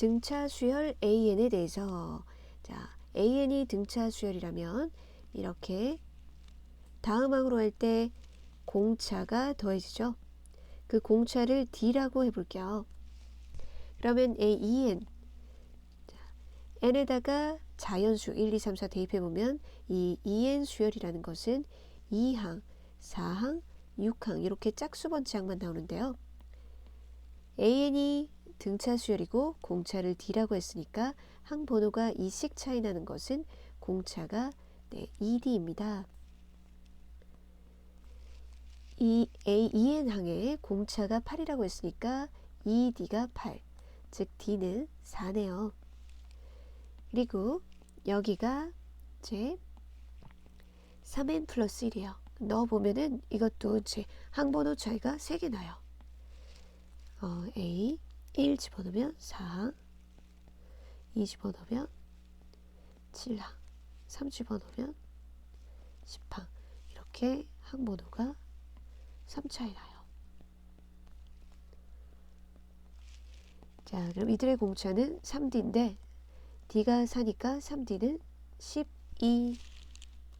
등차 수열 AN에 대해서 자, AN이 등차 수열이라면 이렇게 다음 항으로 할 때 공차가 더해지죠. 그 공차를 D라고 해볼게요. 그러면 AEN 자, N에다가 자연수 1, 2, 3, 4 대입해보면 이 EN 수열이라는 것은 2항, 4항, 6항 이렇게 짝수 번째 항만 나오는데요. AN이 등차 수열이고 공차를 D라고 했으니까 항 번호가 2씩 차이 나는 것은 공차가 네, ED입니다. 이 AEN 항에 공차가 8이라고 했으니까 ED가 8, 즉 D는 4네요. 그리고 여기가 제 3n 플러스 1이에요. 넣어보면은 이것도 이제 항번호 차이가 3개 나요. 어, A 1 집어넣으면 4항 2 집어넣으면 7항 3 집어넣으면 10항 이렇게 항번호가 3차이 나요. 자 그럼 이들의 공차는 3D인데 D가 4니까 3D는 12